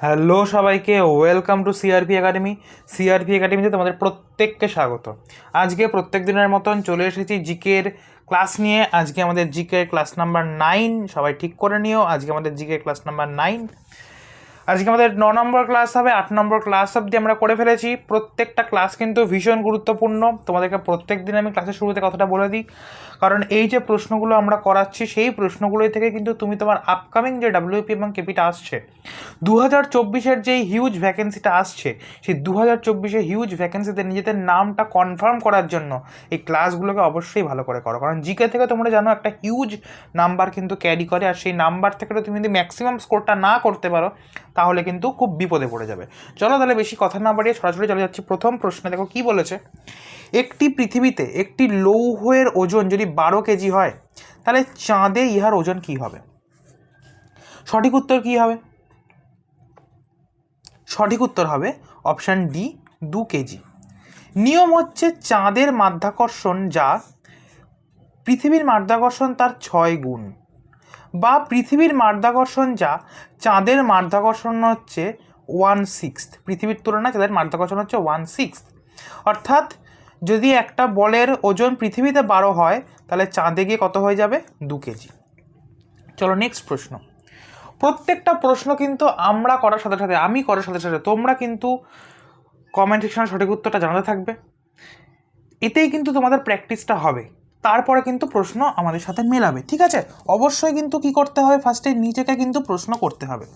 Hello সবাইকে welcome to CRP academy CRP একাডেমিতে তোমাদের প্রত্যেককে স্বাগত। আজকে প্রত্যেক দিনের মতন চলে এসেছি জিকের ক্লাস নিয়ে। আজকে আমাদের জিকের ক্লাস নাম্বার নাইন সবাই ঠিক করে নিও। আজকে আমাদের জিকের ক্লাস নাম্বার নাইন আজকে আমাদের ন নম্বর ক্লাস হবে, আট নম্বর ক্লাস অবধি আমরা করে ফেলেছি। প্রত্যেকটা ক্লাস কিন্তু ভীষণ গুরুত্বপূর্ণ। তোমাদেরকে প্রত্যেক দিন আমি ক্লাসের শুরুতে কথাটা বলে দিই। কারণ এই যে প্রশ্নগুলো আমরা করাচ্ছি, সেই প্রশ্নগুলোই থেকে কিন্তু তুমি তোমার আপকামিং যে ডাব্লিউপি এবং কেপিটা আসছে দু হাজার চব্বিশের যে হিউজ ভ্যাকেন্সিটা আসছে, সেই দু হাজার চব্বিশে হিউজ ভ্যাকেন্সিতে নিজেদের নামটা কনফার্ম করার জন্য এই ক্লাসগুলোকে অবশ্যই ভালো করে করো। কারণ জিকে থেকে তোমরা জানো একটা হিউজ নাম্বার কিন্তু ক্যারি করে, আর সেই নাম্বার থেকে তুমি যদি ম্যাক্সিমাম স্কোরটা না করতে পারো তাহলে কিন্তু খুব বিপদে পড়ে যাবে। চলো তাহলে বেশি কথা না বাড়িয়ে সরাসরি চলে যাচ্ছি। প্রথম প্রশ্নে দেখো কি বলেছে? একটি পৃথিবীতে একটি লৌহের ওজন যদি বারো কেজি হয়, তাহলে চাঁদে ইহার ওজন কি হবে? সঠিক উত্তর কি হবে? সঠিক উত্তর হবে অপশান ডি, দু কেজি। নিয়ম হচ্ছে চাঁদের মাধ্যাকর্ষণ যা পৃথিবীর মাধ্যাকর্ষণ তার ছয় গুণ। বা পৃথিবীর মাধ্যাকর্ষণ যা, চাঁদের মাধ্যাকর্ষণ হচ্ছে ওয়ান সিক্স পৃথিবীর তুলনায় চাঁদের মাধ্যাকর্ষণ হচ্ছে ওয়ান সিক্স অর্থাৎ যদি একটা বলের ওজন পৃথিবীতে বারো হয়, তাহলে চাঁদে গিয়ে কত হয়ে যাবে? দু কেজি। চলো নেক্সট প্রশ্ন। প্রত্যেকটা প্রশ্ন কিন্তু আমরা করার সাথে সাথে, আমি করার সাথে সাথে, তোমরা কিন্তু কমেন্ট সেকশনে সঠিক উত্তরটা জানাতে থাকবে। এতেই কিন্তু তোমাদের প্র্যাকটিসটা হবে। তারপরে কিন্তু প্রশ্ন আমাদের সাথে মেলাবে, ঠিক আছে? অবশ্যই কিন্তু কি করতে হবে? ফার্স্টে নিজেকে কিন্তু প্রশ্ন করতে হবে।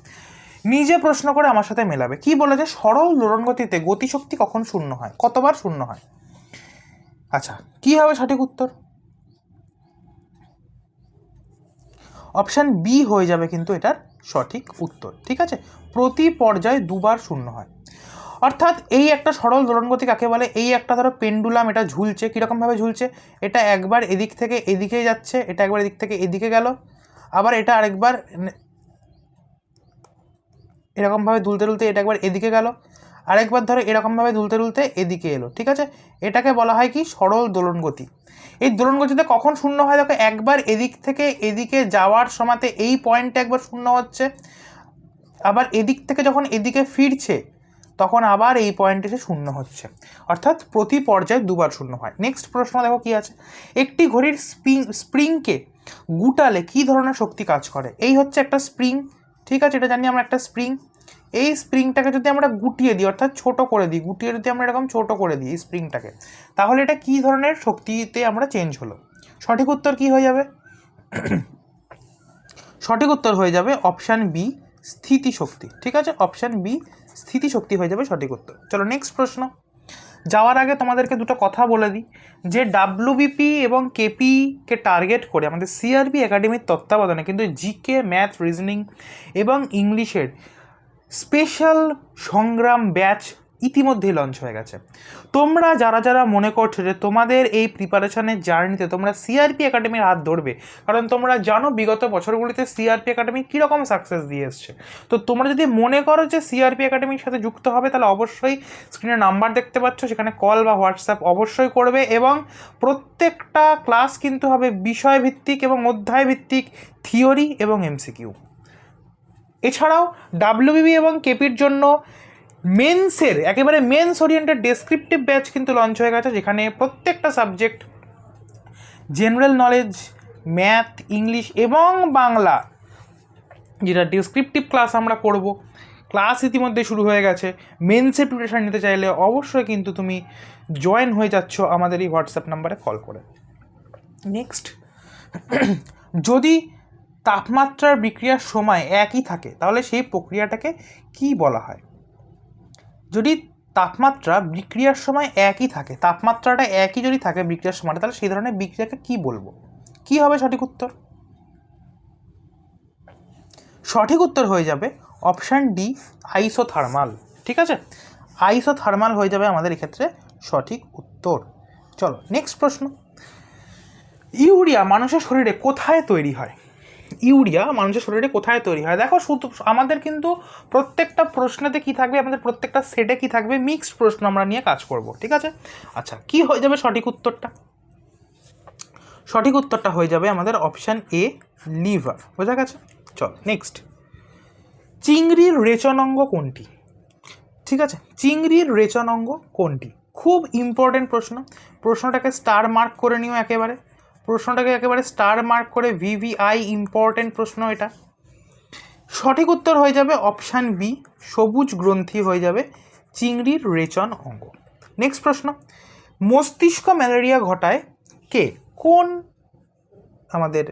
নিজে প্রশ্ন করে আমার সাথে মেলাবে। কি বলেছে সরল দোলন গতিতে গতিশক্তি কখন শূন্য হয়? কতবার শূন্য হয়? আচ্ছা কি হবে সঠিক উত্তর? অপশান বি হয়ে যাবে কিন্তু এটার সঠিক উত্তর, ঠিক আছে? প্রতি পর্যায়ে দুবার শূন্য হয়। অর্থাৎ এই একটা সরল দোলনগতি কাকে বলে? এই একটা ধরো পেন্ডুলাম, এটা ঝুলছে, কীরকমভাবে ঝুলছে? এটা একবার এদিক থেকে এদিকে যাচ্ছে, এটা একবার এদিক থেকে এদিকে গেল, আবার এটা আরেকবার এরকমভাবে দুলতে দুলতে এটা একবার এদিকে গেল, আরেকবার ধরো এরকমভাবে দুলতে দুলতে এদিকে এলো, ঠিক আছে? এটাকে বলা হয় কি? সরল দোলন গতি এই দোলন গতিতে কখন শূন্য হয়? দেখো, একবার এদিক থেকে এদিকে যাওয়ার সময়তে এই পয়েন্টে একবার শূন্য হচ্ছে, আবার এদিক থেকে যখন এদিকে ফিরছে তখন আবার এই পয়েন্টে এসে শূন্য হচ্ছে। অর্থাৎ প্রতি পর্যায়ে দুবার শূন্য হয়। নেক্সট প্রশ্ন দেখো কি আছে? একটি ঘড়ির স্প্রিং স্প্রিংকে গুটালে কি ধরনের শক্তি কাজ করে? এই হচ্ছে একটা স্প্রিং ঠিক আছে? এটা জানি আমরা একটা স্প্রিং এই স্প্রিংটাকে যদি আমরা গুটিয়ে দিই, অর্থাৎ ছোট করে দিই, গুটিয়ে যদি আমরা এরকম ছোট করে দিই স্প্রিংটাকে তাহলে এটা কী ধরনের শক্তিতে আমরা চেঞ্জ হলো? সঠিক উত্তর কি হয়ে যাবে? সঠিক উত্তর হয়ে যাবে অপশান বি স্থিতিশক্তি ঠিক আছে? অপশান বি স্থিতিশক্তি হয়ে যাবে সঠিক উত্তর। চলো নেক্সট প্রশ্ন। যাওয়ার আগে তোমাদেরকে দুটো কথা বলে দিই। যে ডাব্লিউবিপি এবং কেপিকে টার্গেট করে আমাদের সিআরবি একাডেমির তত্ত্বাবধানে কিন্তু জিকে ম্যাথ রিজনিং এবং ইংলিশের স্পেশাল সংগ্রাম ব্যাচ ইতিমধ্যেই লঞ্চ হয়ে গেছে। তোমরা যারা যারা মনে করছ যে তোমাদের এই প্রিপারেশনের জার্নিতে তোমরা সিআরপি একাডেমির হাত ধরবে, কারণ তোমরা জানো বিগত বছরগুলিতে সিআরপি একাডেমি কীরকম সাকসেস দিয়ে এসছে। তো তোমরা যদি মনে করো যে সিআরপি একাডেমির সাথে যুক্ত হবে, তাহলে অবশ্যই স্ক্রিনে নাম্বার দেখতে পাচ্ছ, সেখানে কল বা হোয়াটসঅ্যাপ অবশ্যই করবে এবং প্রত্যেকটা ক্লাস কিন্তু হবে বিষয়ভিত্তিক এবং অধ্যায় ভিত্তিক থিওরি এবং এমসিকিউ এছাড়াও ডাব্লিউবিবি এবং কেপির জন্য মেন্সের একেবারে মেন্স ওরিয়েন্টেড ডেসক্রিপটিভ ব্যাচ কিন্তু লঞ্চ হয়ে গেছে, যেখানে প্রত্যেকটা subject general knowledge math English এবং বাংলা, যেটা ডেসক্রিপটিভ ক্লাস আমরা করব। ক্লাস ইতিমধ্যে শুরু হয়ে গেছে। মেন্সের প্রিপারেশান নিতে চাইলে অবশ্যই কিন্তু তুমি জয়েন হয়ে যাচ্ছ আমাদের এই হোয়াটসঅ্যাপ নাম্বারে কল করে। নেক্সট যদি তাপমাত্রার বিক্রিয়ার সময় একই থাকে, তাহলে সেই প্রক্রিয়াটাকে কি বলা হয়? যদি তাপমাত্রা বিক্রিয়ার সময় একই থাকে, তাপমাত্রাটা একই যদি থাকে বিক্রিয়ার সময়, তাহলে সেই ধরনের বিক্রিয়াকে কি বলব? কি হবে সঠিক উত্তর? সঠিক উত্তর হয়ে যাবে অপশান ডি আইসোথার্মাল ঠিক আছে? আইসোথার্মাল হয়ে যাবে আমাদের এক্ষেত্রে সঠিক উত্তর। চলো নেক্সট প্রশ্ন। ইউরিয়া মানুষের শরীরে কোথায় তৈরি হয়? ইউরিয়া মানুষের শরীরে কোথায় তৈরি হয়? দেখো শুধু আমাদের কিন্তু প্রত্যেকটা প্রশ্নেতে কি থাকবে? আমাদের প্রত্যেকটা সেটে কি থাকবে? মিক্সড প্রশ্ন আমরা নিয়ে কাজ করব, ঠিক আছে? আচ্ছা কি হয়ে যাবে সঠিক উত্তরটা? সঠিক উত্তরটা হয়ে যাবে আমাদের অপশান এ লিভার বোঝা গেছে? চল নেক্সট চিংড়ির রেচনাঙ্গ কোনটি? ঠিক আছে, চিংড়ির রেচনাঙ্গ কোনটি? খুব ইম্পর্টেন্ট প্রশ্ন। প্রশ্নটাকে স্টার মার্ক করে নিও একেবারে। প্রশ্নটাকে একেবারে স্টার মার্ক করে ভিভিআই ইম্পর্টেন্ট প্রশ্ন এটা। সঠিক উত্তর হয়ে যাবে অপশান বি সবুজ গ্রন্থি হয়ে যাবে চিংড়ির রেচন অঙ্গ। নেক্সট প্রশ্ন, মস্তিষ্ক ম্যালেরিয়া ঘটায় কে? কোন আমাদের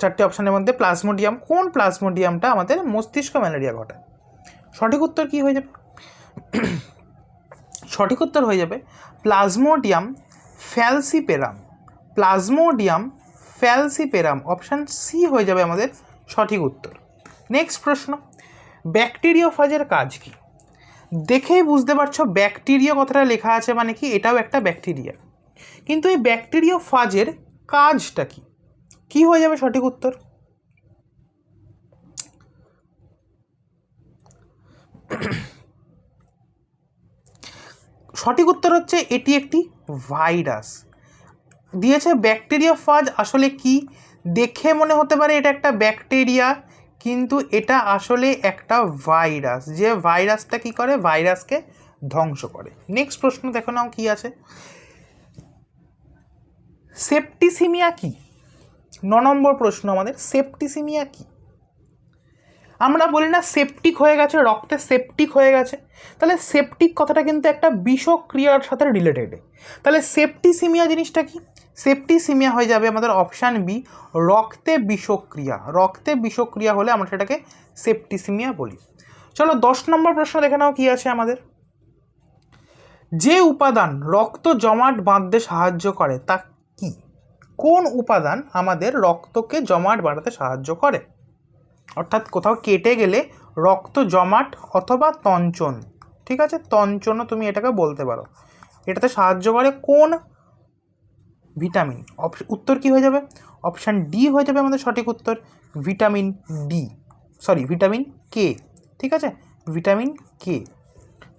চারটি অপশানের মধ্যে প্লাজমোডিয়াম কোন প্লাজমোডিয়ামটা আমাদের মস্তিষ্ক ম্যালেরিয়া ঘটায়? সঠিক উত্তর কি হয়ে যাবে? সঠিক উত্তর হয়ে যাবে plasmodium falciparum, plasmodium, falciparum option C হয়ে যাবে আমাদের সঠিক উত্তর। নেক্সট প্রশ্ন, ব্যাকটেরিওফাজের কাজ কি? দেখেই বুঝতে পারছ ব্যাকটেরিয়া কথাটা লেখা আছে মানে কি? এটাও একটা ব্যাকটেরিয়া। কিন্তু এই ব্যাকটেরিওফাজের কাজটা কি? কি হয়ে যাবে সঠিক উত্তর? সঠিক উত্তর হচ্ছে এটি একটি ভাইরাস। দিয়েছে ব্যাকটেরিয়া ফাজ আসলে কি? দেখে মনে হতে পারে এটা একটা ব্যাকটেরিয়া, কিন্তু এটা আসলে একটা ভাইরাস। যে ভাইরাসটা কি করে? ভাইরাসকে ধ্বংস করে। নেক্সট প্রশ্ন দেখো নাও কি আছে। সেপ্টিসিমিয়া কি? ন নম্বর প্রশ্ন আমাদের। সেপ্টিসিমিয়া কি? আমরা বলি না সেপটিক হয়ে গেছে, রক্তে সেপটিক হয়ে গেছে। তাহলে সেপটিক কথাটা কিন্তু একটা বিষক্রিয়ার সাথে রিলেটেড তাহলে সেপ্টিসিমিয়া জিনিসটা কি? সেপ্টিসিমিয়া হয়ে যাবে আমাদের অপশান বি রক্তে বিষক্রিয়া। রক্তে বিষক্রিয়া হলে আমরা সেটাকে সেপ্টিসিমিয়া বলি। চলো দশ নম্বর প্রশ্ন দেখে নাও কী আছে আমাদের। যে উপাদান রক্ত জমাট বাঁধতে সাহায্য করে তা কি? কোন উপাদান আমাদের রক্তকে জমাট বাড়াতে সাহায্য করে? অর্থাৎ কোথাও কেটে গেলে রক্ত জমাট অথবা তঞ্চন, ঠিক আছে? তঞ্চনও তুমি এটাকে বলতে পারো। এটাতে সাহায্য করে কোন? ভিটামিন। উত্তর কি হয়ে যাবে? অপশান ডি হয়ে যাবে আমাদের সঠিক উত্তর। Vitamin D. Sorry, vitamin K, ঠিক আছে? Vitamin K.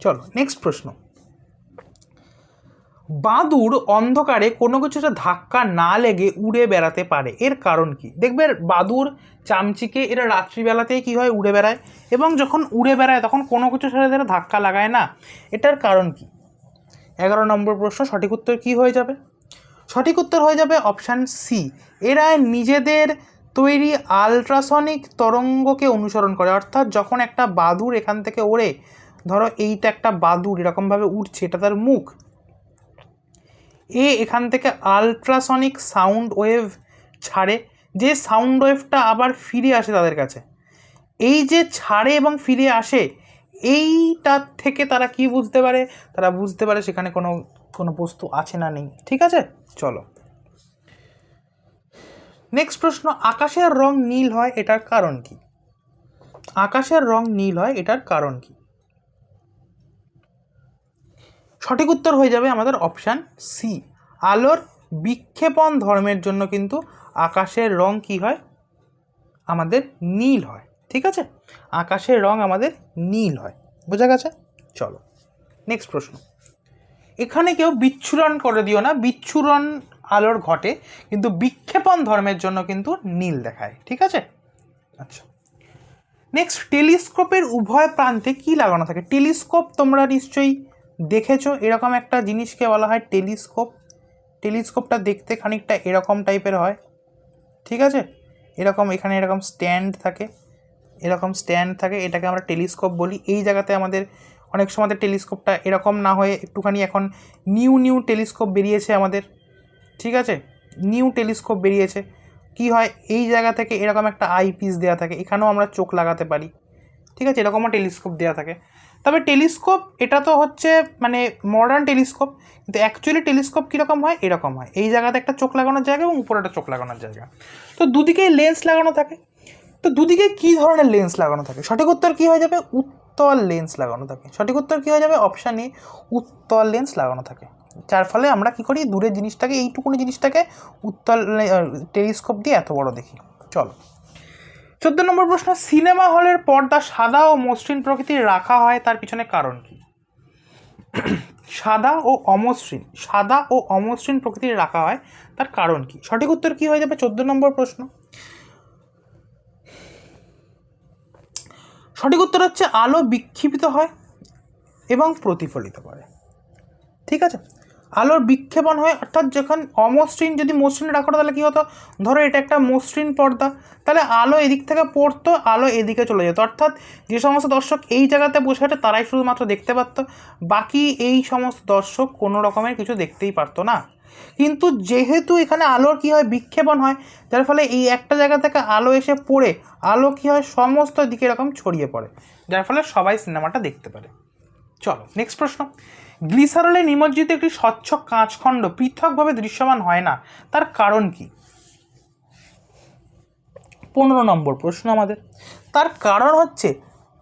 চলো, নেক্সট প্রশ্ন। বাদুর অন্ধকারে কোনো কিছুতে ধাক্কা না লেগে উড়ে বেড়াতে পারে। এর কারণ কি? দেখবে বাদুর চামচিকে এরা রাত্রিবেলাতেই কী হয়? উড়ে বেড়ায় এবং যখন উড়ে বেড়ায় তখন কোনো কিছুর সাথে তারা ধাক্কা লাগায় না। এটার কারণ কি? এগারো নম্বর প্রশ্ন, সঠিক উত্তর কী হয়ে যাবে? সঠিক উত্তর হয়ে যাবে অপশান সি এরা নিজেদের তৈরি আলট্রাসনিক তরঙ্গকে অনুসরণ করে। অর্থাৎ যখন একটা বাদুর এখান থেকে ওড়ে, ধরো এইটা একটা বাদুর এরকমভাবে উঠছে এটা তার মুখ। এ এখান থেকে আলট্রাসনিক সাউন্ড ওয়েভ ছাড়ে, যে সাউন্ড ওয়েভটা আবার ফিরে আসে তাদের কাছে। এই যে ছাড়ে এবং ফিরে আসে এইটার থেকে তারা কি বুঝতে পারে? তারা বুঝতে পারে সেখানে কোনো কোনো বস্তু আছে না নেই। ঠিক আছে? চলো। নেক্সট প্রশ্ন, আকাশের রং নীল হয়, এটার কারণ কি? আকাশের রং নীল হয়, এটার কারণ কি? সঠিক উত্তর হয়ে যাবে আমাদের অপশান সি আলোর বিক্ষেপণ ধর্মের জন্য কিন্তু আকাশের রং কি হয়? আমাদের নীল হয়, ঠিক আছে? আকাশের রং আমাদের নীল হয়, বোঝা গেছে? চলো নেক্সট প্রশ্ন। এখানে কেউ বিচ্ছুরণ করে দিও না, বিচ্ছুরণ আলোর ঘটে, কিন্তু বিক্ষেপণ ধর্মের জন্য কিন্তু নীল দেখায়, ঠিক আছে? আচ্ছা। নেক্সট টেলিস্কোপের উভয় প্রান্তে কি লাগানো থাকে? টেলিস্কোপ তোমরা নিশ্চয়ই দেখেছ? এরকম একটা জিনিসকে বলা হয় টেলিস্কোপ। টেলিস্কোপটা দেখতে খানিকটা এরকম টাইপের হয়। ঠিক আছে? এরকম এখানে এরকম স্ট্যান্ড থাকে। এরকম স্ট্যান্ড থাকে। এটাকে আমরা টেলিস্কোপ বলি। এই জায়গাতে আমাদের অনেক সময় টেলিস্কোপটা এরকম না হয়ে একটুখানি এখন নিউ নিউ টেলিস্কোপ বেরিয়েছে আমাদের। ঠিক আছে? নিউ টেলিস্কোপ বেরিয়েছে। কি হয়? এই জায়গা থেকে এরকম একটা আই পিস দেওয়া থাকে। এখানেও আমরা চোখ লাগাতে পারি। ঠিক আছে? এরকমও টেলিস্কোপ দেওয়া থাকে। তবে টেলিস্কোপ, এটা তো হচ্ছে মানে মডার্ন টেলিস্কোপ, কিন্তু অ্যাকচুয়ালি টেলিস্কোপ কীরকম হয়? এরকম হয়। এই জায়গাতে একটা চোখ লাগানোর জায়গা এবং উপরে একটা চোখ লাগানোর জায়গা। তো দুদিকেই লেন্স লাগানো থাকে। তো দুদিকে কী ধরনের লেন্স লাগানো থাকে? সঠিক উত্তর কী হয়ে যাবে? উত্তল লেন্স লাগানো থাকে। সঠিক উত্তর কী হয়ে যাবে? অপশান উত্তল লেন্স লাগানো থাকে। যার ফলে আমরা কী করি? দূরের জিনিসটাকে, এইটুকুনি জিনিসটাকে উত্তল টেলিস্কোপ দিয়ে এত বড় দেখি। চলো। চোদ্দ নম্বর প্রশ্ন, সিনেমা হলের পর্দা সাদা ও মসৃণ প্রকৃতির রাখা হয়, তার পিছনে কারণ কি? সাদা ও অমসৃণ, সাদা ও অমসৃণ প্রকৃতির রাখা হয়, তার কারণ কি? সঠিক উত্তর কি হয়ে যাবে চোদ্দ নম্বর প্রশ্ন? সঠিক উত্তর হচ্ছে, আলো বিক্ষিপ্ত হয় এবং প্রতিফলিত করে। ঠিক আছে? আলোর বিক্ষেপণ হয়, অর্থাৎ যখন অমসৃণ যদি মসৃণ রাখো, তাহলে কী হতো? ধরো এটা একটা মসৃণ পর্দা, তাহলে আলো এদিক থেকে পড়তো, আলো এদিকে চলে যেত। অর্থাৎ যে সমস্ত দর্শক এই জায়গাতে বসে আছে, তারাই শুধুমাত্র দেখতে পারতো, বাকি এই সমস্ত দর্শক কোনো রকমের কিছু দেখতেই পারতো না। কিন্তু যেহেতু এখানে আলোর কী হয়? বিক্ষেপণ হয়, যার ফলে এই একটা জায়গা থেকে আলো এসে পড়ে, আলো কী হয়? সমস্ত দিকে এরকম ছড়িয়ে পড়ে, যার ফলে সবাই সিনেমাটা দেখতে পারে। চলো নেক্সট প্রশ্ন। গ্লিসারলে নিমজ্জিত একটি স্বচ্ছ কাঁচখণ্ড পৃথকভাবে দৃশ্যমান হয় না। তার কারণ কি? পনেরো নম্বর প্রশ্ন আমাদের। তার কারণ হচ্ছে,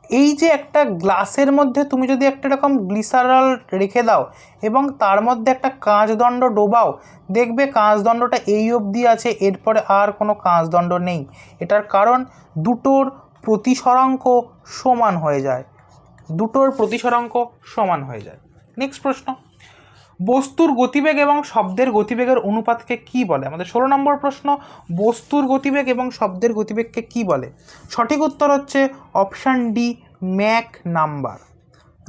এই যে একটা গ্লাসের মধ্যে তুমি যদি একটা এরকম গ্লিসারল রেখে দাও এবং তার মধ্যে একটা কাঁচদণ্ড ডোবাও, দেখবে কাঁচদণ্ডটা এই অবধি আছে, এরপরে আর কোনো কাঁচদণ্ড নেই। এটার কারণ, দুটোর প্রতিসরাঙ্ক সমান হয়ে যায়। দুটোর প্রতিসরাঙ্ক সমান হয়ে যায়। নেক্সট প্রশ্ন. বস্তুর গতিবেগ এবং শব্দের গতিবেগের অনুপাতকে কি বলে? আমাদের ষোলো নম্বর প্রশ্ন, বস্তুর গতিবেগ এবং শব্দের গতিবেগকে কি বলে? সঠিক উত্তর হচ্ছে option D, mach number.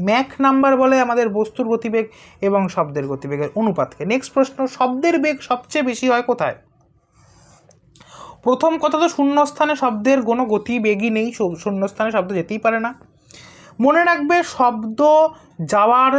Mach number বলে আমাদের বস্তুর গতিবেগ এবং শব্দের গতিবেগের অনুপাতকে। নেক্সট প্রশ্ন, শব্দের বেগ সবচেয়ে বেশি হয় কোথায়? প্রথম কথা তো শূন্যস্থানে শব্দের কোনো গতিবেগই নেই শূন্যস্থানে শব্দ যেতেই পারে না। মনে রাখবে, শব্দ যাওয়ার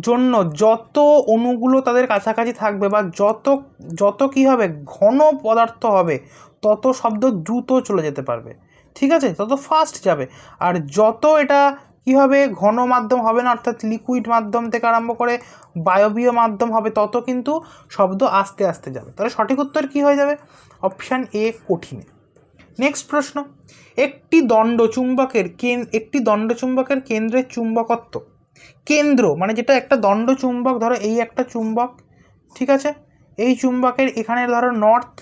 জন্য যত অণুগুলো তাদের কাছাকাছি থাকবে বা যত যত কী হবে, ঘন পদার্থ হবে, তত শব্দ দ্রুত চলে যেতে পারবে। ঠিক আছে? তত ফাস্ট যাবে। আর যত এটা কী হবে, ঘন মাধ্যম হবে না, অর্থাৎ লিকুইড মাধ্যম থেকে আরম্ভ করে বায়বীয় মাধ্যম হবে, তত কিন্তু শব্দ আস্তে আস্তে যাবে। তাহলে সঠিক উত্তর কী হয়ে যাবে? Option A কঠিনে। নেক্সট প্রশ্ন। একটি দণ্ড চুম্বকের কেন, একটি দণ্ড চুম্বকের কেন্দ্রের চুম্বকত্ব কেন্দ্র মানে যেটা একটা দণ্ড চুম্বক, ধরো এই একটা চুম্বক, ঠিক আছে? এই চুম্বকের এখানে ধরো নর্থ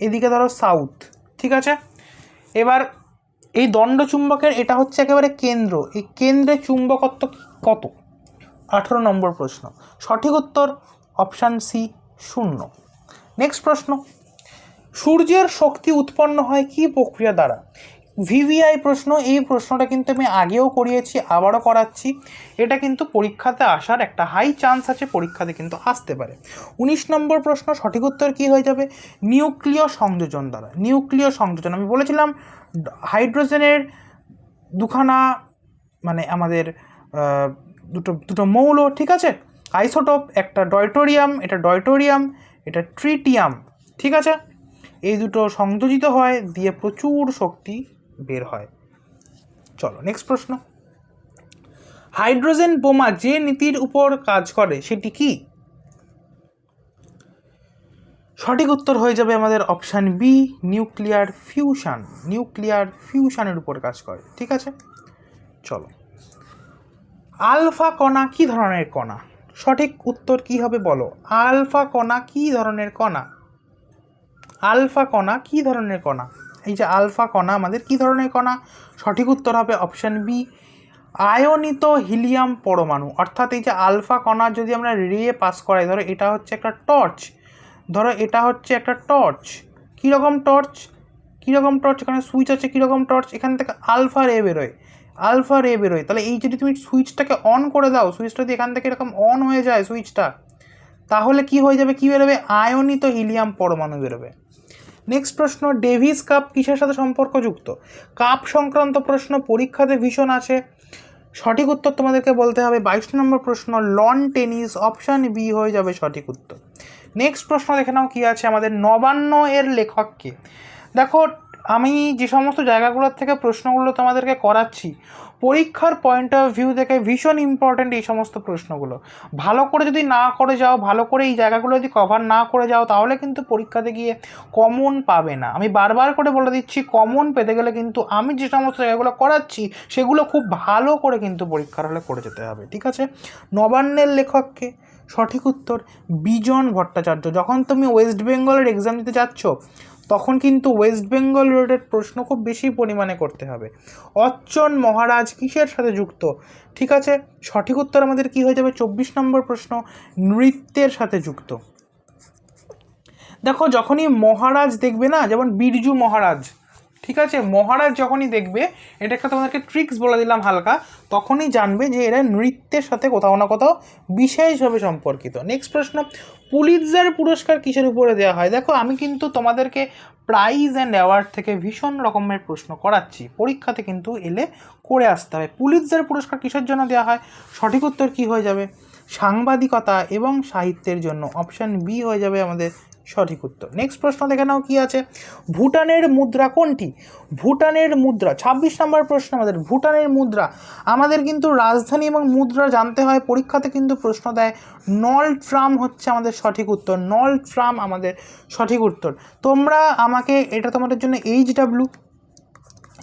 এদিকে ধরো সাউথ ঠিক আছে? এবার এই দণ্ড চুম্বকের এটা হচ্ছে একেবারে কেন্দ্র। এই কেন্দ্রের চুম্বকত্ব কত? আঠেরো নম্বর প্রশ্ন। সঠিক উত্তর অপশান সি শূন্য। নেক্সট প্রশ্ন। সূর্যের শক্তি উৎপন্ন হয় কি প্রক্রিয়া দ্বারা? ভিভিআই প্রশ্ন, এই প্রশ্নটা কিন্তু আমি আগেও করিয়েছি, আবারও করাচ্ছি। এটা কিন্তু পরীক্ষাতে আসার একটা হাই চান্স আছে, পরীক্ষাতে কিন্তু আসতে পারে। উনিশ নম্বর প্রশ্ন, সঠিক উত্তর কী হয়ে যাবে? নিউক্লিয় সংযোজন দ্বারা। নিউক্লিয় সংযোজন, আমি বলেছিলাম, হাইড্রোজেনের দুখানা মানে আমাদের দুটো দুটো মৌল, ঠিক আছে? আইসোটোপ, একটা ডয়টোরিয়াম, এটা ডয়টোরিয়াম, এটা ট্রিটিয়াম, ঠিক আছে? এই দুটো সংযোজিত হয়, দিয়ে প্রচুর শক্তি বের হয়। চলো নেক্সট প্রশ্ন। হাইড্রোজেন বোমা যে নীতির উপর কাজ করে, সেটি কি? সঠিক উত্তর হয়ে যাবে আমাদের option B nuclear fusion nuclear ফিউশনের উপর কাজ করে, ঠিক আছে? চলো। আলফা কণা কি ধরনের কণা? সঠিক উত্তর কি হবে বলো? আলফা কণা কি ধরনের কণা? আলফা কণা কি ধরনের কণা? এই যে আলফা কণা, আমাদের কি ধরনের কণা? সঠিক উত্তর হবে অপশান বি আয়নিত হিলিয়াম পরমাণু। অর্থাৎ এই যে আলফা কণা যদি আমরা রে পাস করাই, ধরো এটা হচ্ছে একটা টর্চ। ধরো এটা হচ্ছে একটা টর্চ। কীরকম টর্চ? কীরকম টর্চ? এখানে সুইচ আছে, কীরকম টর্চ? এখান থেকে আলফা রে বেরোয়। আলফা রে বেরোয়। তাহলে এই যদি তুমি সুইচটাকে অন করে দাও, সুইচটা যদি এখান থেকে এরকম অন হয়ে যায় সুইচটা, তাহলে কি হয়ে যাবে? কি বেরোবে? আয়নিত হিলিয়াম পরমাণু বেরোবে। নেক্সট প্রশ্ন ডেভিস কাপ কিসের সাথে সম্পর্কযুক্ত? কাপ সংক্রান্ত প্রশ্ন, পরীক্ষাতে ভীষণ আছে। সঠিক উত্তর তোমাদেরকে বলতে হবে, বাইশ নম্বর প্রশ্ন লন টেনিস অপশান বি হয়ে যাবে সঠিক উত্তর। নেক্সট প্রশ্ন দেখে নাও কী আছে আমাদের, নবান্ন এর লেখককে দেখো, আমি যে সমস্ত জায়গাগুলোর থেকে প্রশ্নগুলো তোমাদেরকে করাচ্ছি পরীক্ষার পয়েন্ট অফ ভিউ থেকে ভীষণ ইম্পর্ট্যান্ট এই সমস্ত প্রশ্নগুলো। ভালো করে যদি না করে যাও, ভালো করে এই জায়গাগুলো যদি কভার না করে যাও, তাহলে কিন্তু পরীক্ষাতে গিয়ে কমন পাবে না। আমি বারবার করে বলে দিচ্ছি কমন পেতে গেলে কিন্তু আমি যে সমস্ত জায়গাগুলো করাচ্ছি, সেগুলো খুব ভালো করে কিন্তু পরীক্ষার হলে করে যেতে হবে, ঠিক আছে? নবান্নের লেখককে সঠিক উত্তর বিজন ভট্টাচার্য। যখন তুমি ওয়েস্ট বেঙ্গলের এক্সাম দিতে যাচ্ছ তখন কিন্তু ওয়েস্ট বেঙ্গল রোডের প্রশ্ন খুব বেশি পরিমাণে করতে হবে। অচ্চন মহারাজ কিসের সাথে যুক্ত? ঠিক আছে, সঠিক উত্তর আমাদের কি হয়ে যাবে? চব্বিশ নম্বর প্রশ্ন, নৃত্যের সাথে যুক্ত। দেখো, যখনই মহারাজ দেখবে না, যেমন বিরজু মহারাজ ঠিক আছে, মহারাজ যখনই দেখবে, এটা একটা তোমাদেরকে ট্রিক্স বলে দিলাম হালকা, তখনই জানবে যে এরা নৃত্যের সাথে কোথাও না কোথাও বিশেষভাবে সম্পর্কিত। নেক্সট প্রশ্ন পুলিৎজার পুরস্কার কিসের উপরে দেওয়া হয়? দেখো, আমি কিন্তু তোমাদেরকে প্রাইজ অ্যান্ড অ্যাওয়ার্ড থেকে ভীষণ রকমের প্রশ্ন করাচ্ছি। পরীক্ষাতে কিন্তু এলে করে আসতে হবে। পুলিৎজার পুরস্কার কিসের জন্য দেওয়া হয়? সঠিক উত্তর কী হয়ে যাবে? সাংবাদিকতা এবং সাহিত্যের জন্য। অপশান বি হয়ে যাবে আমাদের সঠিক উত্তর। নেক্সট প্রশ্ন দেখে নাও কী আছে। ভুটানের মুদ্রা কোনটি? ভুটানের মুদ্রা, ছাব্বিশ নম্বর প্রশ্ন আমাদের। ভুটানের মুদ্রা, আমাদের কিন্তু রাজধানী এবং মুদ্রা জানতে হয়, পরীক্ষাতে কিন্তু প্রশ্ন দেয় নল ট্রাম হচ্ছে আমাদের সঠিক উত্তর নল ট্রাম আমাদের সঠিক উত্তর। তোমরা আমাকে, এটা তোমাদের জন্য এইচ ডাব্লু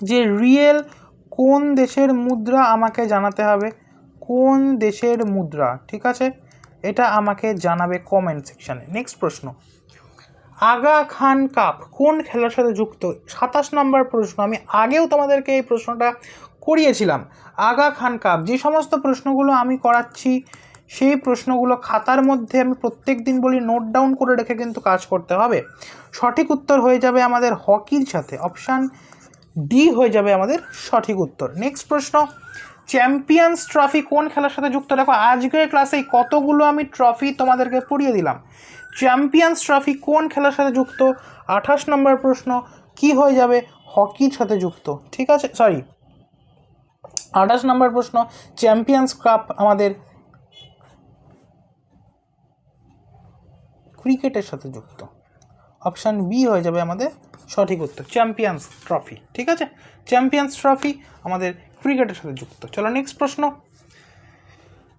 যে রিয়েল কোন দেশের মুদ্রা আমাকে জানাতে হবে? কোন দেশের মুদ্রা, ঠিক আছে? এটা আমাকে জানাবে কমেন্ট সেকশানে নেক্সট প্রশ্ন। আগা খান কাপ কোন খেলার সাথে যুক্ত? সাতাশ নম্বর প্রশ্ন। আমি আগেও তোমাদেরকে এই প্রশ্নটা করিয়েছিলাম। আগা খান কাপ, যে সমস্ত প্রশ্নগুলো আমি করাচ্ছি, সেই প্রশ্নগুলো খাতার মধ্যে আমি প্রত্যেক দিন বলি নোট ডাউন করে রেখে কিন্তু কাজ করতে হবে। সঠিক উত্তর হয়ে যাবে আমাদের হকির সাথে। অপশান ডি হয়ে যাবে আমাদের সঠিক উত্তর। নেক্সট প্রশ্ন চ্যাম্পিয়ন্স ট্রফি কোন খেলার সাথে যুক্ত? দেখো, আজকের ক্লাসে কতগুলো আমি ট্রফি তোমাদেরকে পড়িয়ে দিলাম। চ্যাম্পিয়ন্স ট্রফি কোন খেলার সাথে যুক্ত? আঠাশ নম্বর প্রশ্ন, কি হয়ে যাবে হকির সাথে যুক্ত? ঠিক আছে সরি আঠাশ নম্বর প্রশ্ন, চ্যাম্পিয়ন্স কাপ আমাদের ক্রিকেটের সাথে যুক্ত। অপশান বি হয়ে যাবে আমাদের সঠিক উত্তর, চ্যাম্পিয়ন্স ট্রফি। ঠিক আছে? চ্যাম্পিয়ন্স ট্রফি আমাদের ক্রিকেটের সাথে যুক্ত। চলো নেক্সট প্রশ্ন।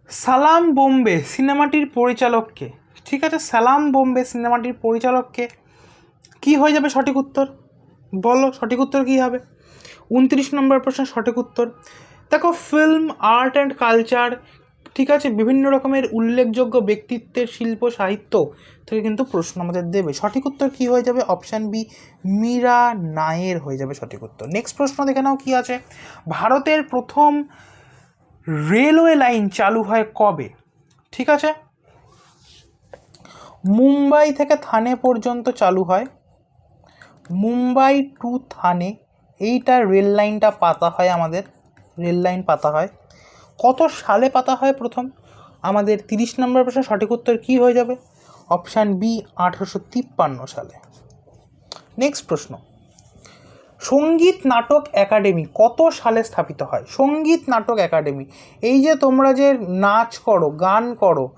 সালাম বোম্বে সিনেমাটির পরিচালককে ঠিক আছে, সালাম বোম্বে সিনেমাটির পরিচালককে। কি হয়ে যাবে সঠিক উত্তর? বলো, সঠিক উত্তর কী হবে? উনত্রিশ নম্বর প্রশ্ন সঠিক উত্তর। দেখো ফিল্ম আর্ট অ্যান্ড কালচার ঠিক আছে, বিভিন্ন রকমের উল্লেখযোগ্য ব্যক্তিত্বের শিল্প, সাহিত্য থেকে কিন্তু প্রশ্ন আমাদের দেবে। সঠিক উত্তর কী হয়ে যাবে? অপশান বি মীরা নায়ের হয়ে যাবে সঠিক উত্তর। নেক্সট প্রশ্ন দেখে নাও কী আছে। ভারতের প্রথম রেলওয়ে লাইন চালু হয় কবে? ঠিক আছে মুম্বাই থেকে থানে পর্যন্ত চালু হয়। মুম্বাই টু থানে এইটা রেল লাইনটা পাতা হয় আমাদের, রেল লাইন পাতা হয়। কত সালে পাতা হয় প্রথম? আমাদের তিরিশ নম্বর প্রশ্ন, সঠিক উত্তর কী হয়ে যাবে? অপশান বি, আঠেরোশো তিপ্পান্ন সালে। নেক্সট প্রশ্ন। সংগীত নাটক একাডেমি কত সালে স্থাপিত হয়? সংগীত নাটক একাডেমি। এই যে তোমরা যে নাচ করো, গান করো,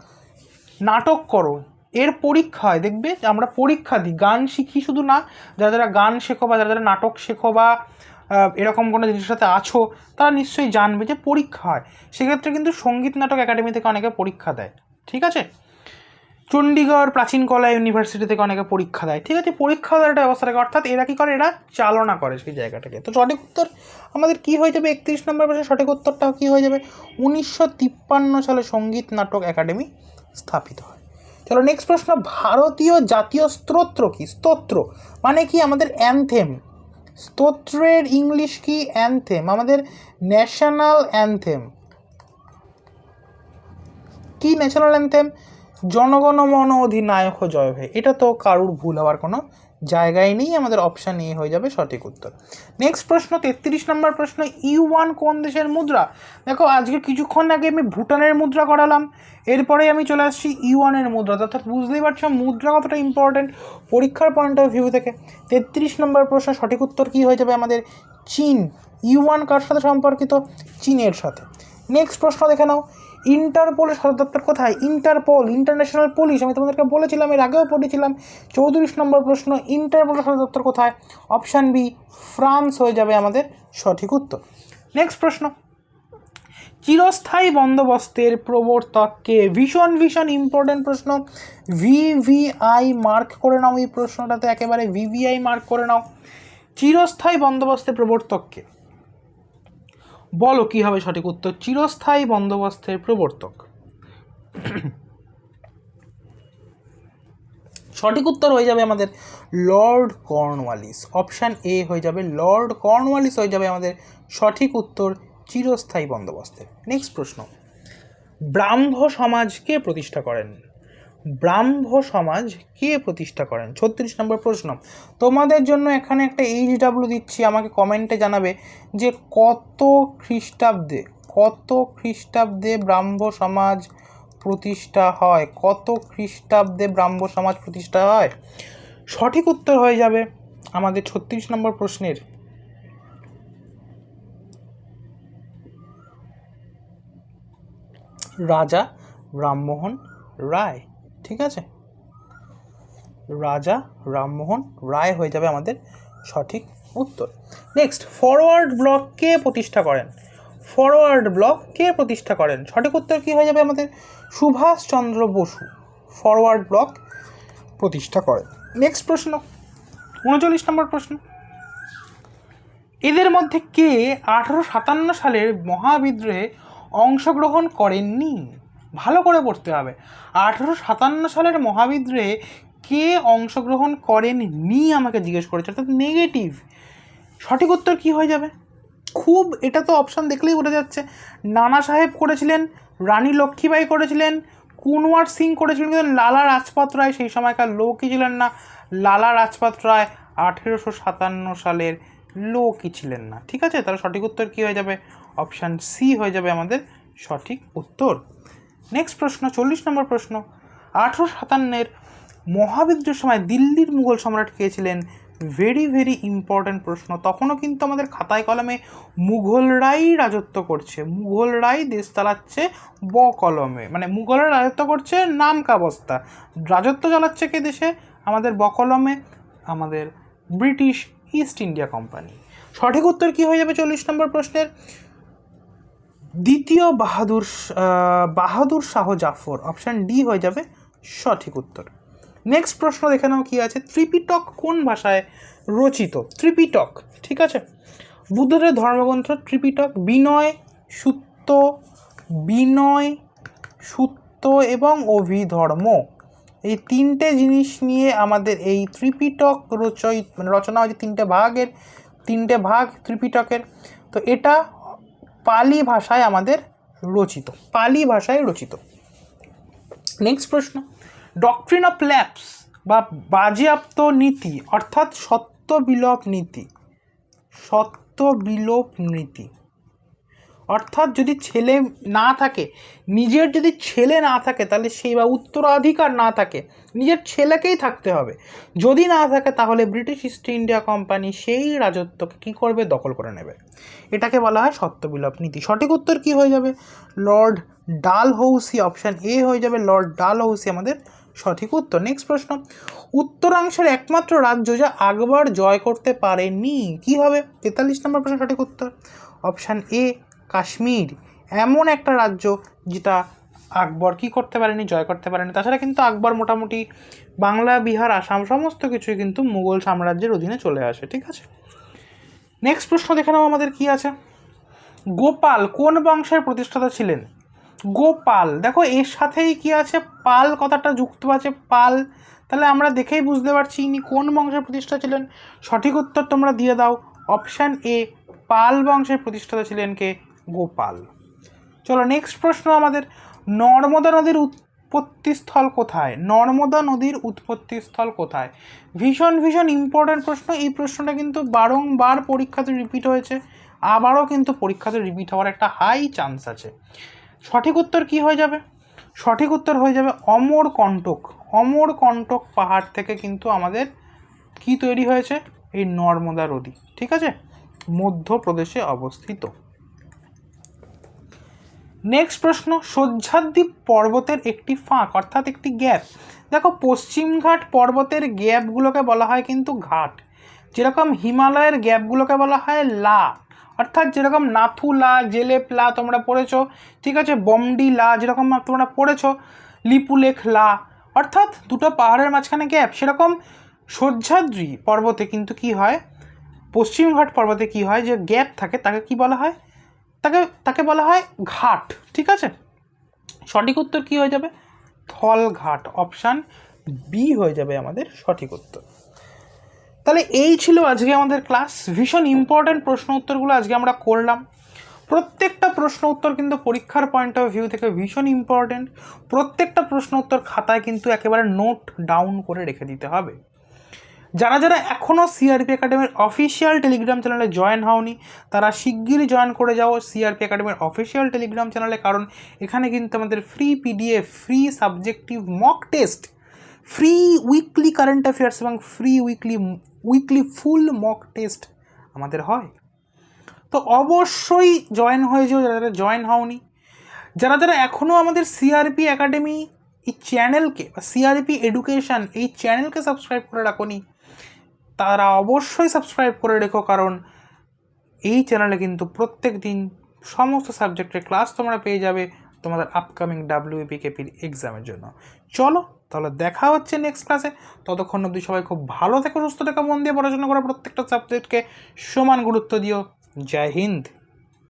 নাটক করো এর পরীক্ষা হয় দেখবে আমরা পরীক্ষা দিই। গান শিখি শুধু না, যারা যারা গান শেখো বা যারা যারা নাটক শেখো বা এরকম কোনো জিনিসের সাথে আছো, তারা নিশ্চয়ই জানবে যে পরীক্ষা হয় সেক্ষেত্রে কিন্তু সংগীত নাটক একাডেমি থেকে অনেকে পরীক্ষা দেয়। ঠিক আছে? চণ্ডীগড় প্রাচীন কলা ইউনিভার্সিটি থেকে অনেকে পরীক্ষা দেয়। ঠিক আছে? পরীক্ষা দেওয়ার একটা ব্যবস্থা থাকে। অর্থাৎ এরা কী করে? এরা চালনা করে সেই জায়গাটাকে। তো সঠিক উত্তর আমাদের কী হয়ে যাবে? একত্রিশ নম্বর বছর সঠিক উত্তরটাও কী হয়ে যাবে? উনিশশো তিপ্পান্ন সালে সংগীত নাটক একাডেমি স্থাপিত হয়। চলো নেক্সট প্রশ্ন, ভারতীয় জাতীয় স্তোত্র কি? স্তোত্র মানে কি আমাদের অ্যানথেম স্তোত্রের ইংলিশ কি অ্যানথেম আমাদের ন্যাশনাল অ্যানথেম কি ন্যাশনাল অ্যানথেম জনগণ মন অধিনায়ক জয় হে। এটা তো কারুর ভুল হওয়ার কোনো জায়গায় নেই, আমাদের অপশান এ হয়ে যাবে সঠিক উত্তর। নেক্সট প্রশ্ন, তেত্রিশ নম্বর প্রশ্ন ইউ ওয়ান কোন দেশের মুদ্রা? দেখো, আজকে কিছুক্ষণ আগে আমি ভুটানের মুদ্রা করালাম, এরপরে আমি চলে আসছি ইউ ওয়ানের মুদ্রা। অর্থাৎ বুঝতেই পারছ, মুদ্রা কতটা ইম্পর্টেন্ট পরীক্ষার পয়েন্ট অফ ভিউ থেকে। তেত্রিশ নম্বর প্রশ্ন, সঠিক উত্তর কী হয়ে যাবে আমাদের? চীন। ইউ ওয়ান কার সাথে সম্পর্কিত? চীনের সাথে। নেক্সট প্রশ্ন দেখে নাও। ইন্টারপোলের সদর দপ্তর কোথায়? Interpol, international police. আমি তোমাদেরকে বলেছিলাম, এর আগেও পড়েছিলাম, চৌত্রিশ নম্বর প্রশ্ন, ইন্টারপোলের সদর দপ্তর কোথায়? অপশান বি, ফ্রান্স হয়ে যাবে আমাদের সঠিক উত্তর। নেক্সট প্রশ্ন। চিরস্থায়ী বন্দোবস্তের প্রবর্তককে ভীষণ ভীষণ ইম্পর্টেন্ট প্রশ্ন। ভিভিআই মার্ক করে নাও এই প্রশ্নটাতে, একেবারে ভিভিআই মার্ক করে নাও। চিরস্থায়ী বন্দোবস্তের প্রবর্তককে। বলো কী হবে সঠিক উত্তর, চিরস্থায়ী বন্দোবস্তের প্রবর্তক। সঠিক উত্তর হয়ে যাবে আমাদের লর্ড কর্নওয়ালিস। অপশান এ হয়ে যাবে লর্ড কর্নওয়ালিস হয়ে যাবে আমাদের সঠিক উত্তর, চিরস্থায়ী বন্দোবস্তের নেক্সট প্রশ্ন। ব্রাহ্ম সমাজকে প্রতিষ্ঠা করেন। ব্রাহ্ম সমাজ কে প্রতিষ্ঠা করেন? ছত্রিশ নম্বর প্রশ্ন। তোমাদের জন্য এখানে একটা এইচ ডাব্লু দিচ্ছি, আমাকে কমেন্টে জানাবে যে কত খ্রিস্টাব্দে কত খ্রিস্টাব্দে ব্রাহ্ম সমাজ প্রতিষ্ঠা হয়? কত খ্রিস্টাব্দে ব্রাহ্ম সমাজ প্রতিষ্ঠা হয়? সঠিক উত্তর হয়ে যাবে আমাদের ছত্রিশ নম্বর প্রশ্নের। রাজা রামমোহন রায়। ঠিক আছে? রাজা রামমোহন রায় হয়ে যাবে আমাদের সঠিক উত্তর। নেক্সট ফরওয়ার্ড ব্লক কে প্রতিষ্ঠা করেন? ফরওয়ার্ড ব্লক কে প্রতিষ্ঠা করেন? সঠিক উত্তর কী হয়ে যাবে আমাদের? সুভাষচন্দ্র বসু ফরওয়ার্ড ব্লক প্রতিষ্ঠা করেন। নেক্সট প্রশ্ন, উনচল্লিশ নম্বর প্রশ্ন। এদের মধ্যে কে আঠারো সাতান্ন সালের মহাবিদ্রোহে অংশগ্রহণ করেননি? ভালো করে পড়তে হবে। আঠারো সাতান্ন সালের মহাবিদ্রোহে কে অংশগ্রহণ করেননি আমাকে জিজ্ঞেস করেছে, অর্থাৎ নেগেটিভ সঠিক উত্তর কী হয়ে যাবে? খুব, এটা তো অপশান দেখলেই বোঝা যাচ্ছে। নানা সাহেব করেছিলেন, রানী লক্ষ্মীবাই করেছিলেন, কুনওয়ার সিং করেছিলেন, কিন্তু লালা রাজপথ রায় সেই সময়কার লোকই ছিলেন না। লালা রাজপথ রায় আঠেরোশো সাতান্ন সালের লোকই ছিলেন না। ঠিক আছে? তাহলে সঠিক উত্তর কী হয়ে যাবে? অপশান সি হয়ে যাবে আমাদের সঠিক উত্তর। নেক্সট প্রশ্ন, চল্লিশ নম্বর প্রশ্ন। আঠেরো সাতান্নের মহাবিদ্রোহের সময় দিল্লির মুঘল সম্রাট কে ছিলেন? ভেরি ভেরি ইম্পর্ট্যান্ট প্রশ্ন। তখনও কিন্তু আমাদের খাতায় কলমে মুঘলরাই রাজত্ব করছে। মুঘলরাই দেশ চালাচ্ছে ব কলমে। মানে মুঘলরা রাজত্ব করছে নাম কাবস্তা রাজত্ব চালাচ্ছে কে দেশে? আমাদের ব কলমে, আমাদের ব্রিটিশ ইস্ট ইন্ডিয়া কোম্পানি সঠিক উত্তর কী হয়ে যাবে চল্লিশ নম্বর প্রশ্নের? দ্বিতীয় বাহাদুর বাহাদুর শাহ জাফর অপশান ডি হয়ে যাবে সঠিক উত্তর। নেক্সট প্রশ্ন দেখে নাও কী আছে। ত্রিপিটক কোন ভাষায় রচিত? ত্রিপিটক, ঠিক আছে? বুদ্ধদের ধর্মগ্রন্থ ত্রিপিটক, বিনয়, সুত্ত বিনয়, সুত্ত এবং অভিধর্ম। এই তিনটে জিনিস নিয়ে আমাদের এই ত্রিপিটক রচয়িত মানে রচনা হয়েছে তিনটে ভাগের, তিনটে ভাগ ত্রিপিটকের। তো এটা পালি ভাষায় আমাদের রচিত, পালি ভাষায় রচিত। নেক্সট প্রশ্ন ডক্ট্রিন অফ ল্যাপস বা বাজেয়াপ্ত নীতি, অর্থাৎ সত্য বিলোপ নীতি, সত্য বিলোপ নীতি। অর্থাৎ যদি ছেলে না থাকে, নিজের যদি ছেলে না থাকে, তাহলে সেই বা উত্তরাধিকার না থাকে, নিজের ছেলেকেই থাকতে হবে। যদি না থাকে, তাহলে ব্রিটিশ ইস্ট ইন্ডিয়া কোম্পানি সেই রাজত্বকে কী করবে? দখল করে নেবে। এটাকে বলা হয় সত্যবিলোপ নীতি। সঠিক উত্তর কী হয়ে যাবে? লর্ড ডাল হৌসি অপশান এ হয়ে যাবে লর্ড ডাল হৌসি আমাদের সঠিক উত্তর। নেক্সট প্রশ্ন। উত্তরাংশের একমাত্র রাজ্য যা আকবর জয় করতে পারেনি, কী হবে? তেতাল্লিশ নম্বর প্রশ্ন সঠিক উত্তর। Option A, Kashmir. এমন একটা রাজ্য যেটা আকবর কী করতে পারেনি, জয় করতে পারেনি। তাছাড়া কিন্তু আকবর মোটামুটি বাংলা, বিহার, আসাম সমস্ত কিছুই কিন্তু মুঘল সাম্রাজ্যের অধীনে চলে আসে, ঠিক আছে? নেক্সট প্রশ্ন দেখে নাও আমাদের কি আছে? গোপাল কোন বংশের প্রতিষ্ঠাতা ছিলেন? গোপাল। দেখো, এর সাথেই কি আছে? পাল কথাটা যুক্ত আছে, পাল। তাহলে আমরা দেখেই বুঝতে পারছি ইনি কোন বংশের প্রতিষ্ঠা ছিলেন। সঠিক উত্তর তোমরা দিয়ে দাও। অপশান এ পাল বংশের প্রতিষ্ঠাতা ছিলেন কে? গোপাল। চলো নেক্সট প্রশ্ন আমাদের। নর্মদা নদীর উৎপত্তিস্থল কোথায়? নর্মদা নদীর উৎপত্তিস্থল কোথায়? ভীষণ ভীষণ ইম্পর্ট্যান্ট প্রশ্ন। এই প্রশ্নটা কিন্তু বারংবার পরীক্ষাতে রিপিট হয়েছে। আবারও কিন্তু পরীক্ষাতে রিপিট হওয়ার একটা হাই চান্স আছে। সঠিক উত্তর কি হয়ে যাবে? সঠিক উত্তর হয়ে যাবে অমর কণ্টক। অমর কণ্টক পাহাড় থেকে কিন্তু আমাদের কি তৈরি হয়েছে? এই নর্মদা নদী। ঠিক আছে? মধ্যপ্রদেশে অবস্থিত। নেক্সট প্রশ্ন সহ্যাদ্বীপ পর্বতের একটি ফাঁক, অর্থাৎ একটি গ্যাপ। দেখো পশ্চিমঘাট পর্বতের গ্যাপগুলোকে বলা হয় কিন্তু ঘাট। যেরকম হিমালয়ের গ্যাপগুলোকে বলা হয় লা, অর্থাৎ যেরকম নাথু লা জেলেপ লা তোমরা পড়েছো, ঠিক আছে বমডি লা যেরকম তোমরা পড়েছো, লিপুলেখ লা, অর্থাৎ দুটো পাহাড়ের মাঝখানে গ্যাপ। সেরকম সহ্যাদ্রি পর্বতে কিন্তু কি হয় পশ্চিমঘাট পর্বতে কি হয়, যে গ্যাপ থাকে তাকে কি বলা হয়? তাকে তাকে বলা হয় ঘাট, ঠিক আছে? সঠিক উত্তর কি হয়ে যাবে? থল ঘাট অপশান বি হয়ে যাবে আমাদের সঠিক উত্তর। তাহলে এই ছিল আজকে আমাদের ক্লাস ভীষণ ইম্পর্ট্যান্ট প্রশ্ন উত্তরগুলো আজকে আমরা করলাম। প্রত্যেকটা প্রশ্ন উত্তর কিন্তু পরীক্ষার পয়েন্ট অফ ভিউ থেকে ভীষণ ইম্পর্ট্যান্ট প্রত্যেকটা প্রশ্ন উত্তর খাতায় কিন্তু একেবারে নোট ডাউন করে রেখে দিতে হবে। যারা যারা এখনও সিআরপি একাডেমির অফিসিয়াল টেলিগ্রাম চ্যানেলে জয়েন হওনি, তারা শিগগিরই জয়েন করে যাও সিআরপি একাডেমির অফিসিয়াল টেলিগ্রাম চ্যানেলে কারণ এখানে কিন্তু আমাদের free PDF free subjective mock test free weekly current affairs এবং free weekly weekly full mock test আমাদের হয়। তো অবশ্যই জয়েন হয়ে যাও যারা যারা জয়েন হওনি। যারা যারা এখনও আমাদের সিআরপি একাডেমি এই চ্যানেলকে বা সিআরপি এডুকেশান এই চ্যানেলকে সাবস্ক্রাইব করে রাখোনি তারা অবশ্যই সাবস্ক্রাইব করে রেখো, কারণ এই চ্যানেলে কিন্তু প্রত্যেক দিন সমস্ত সাবজেক্টের ক্লাস তোমরা পেয়ে যাবে তোমাদের আপকামিং ডাব্লিউপিকেপির এক্সামের জন্য। চলো, তাহলে দেখা হচ্ছে নেক্সট ক্লাসে ততক্ষণ অব্দি সবাই খুব ভালো থেকো, সুস্থ থেকে, মন দিয়ে পড়াশোনা করা প্রত্যেকটা সাবজেক্টকে সমান গুরুত্ব দিও। জয় হিন্দ।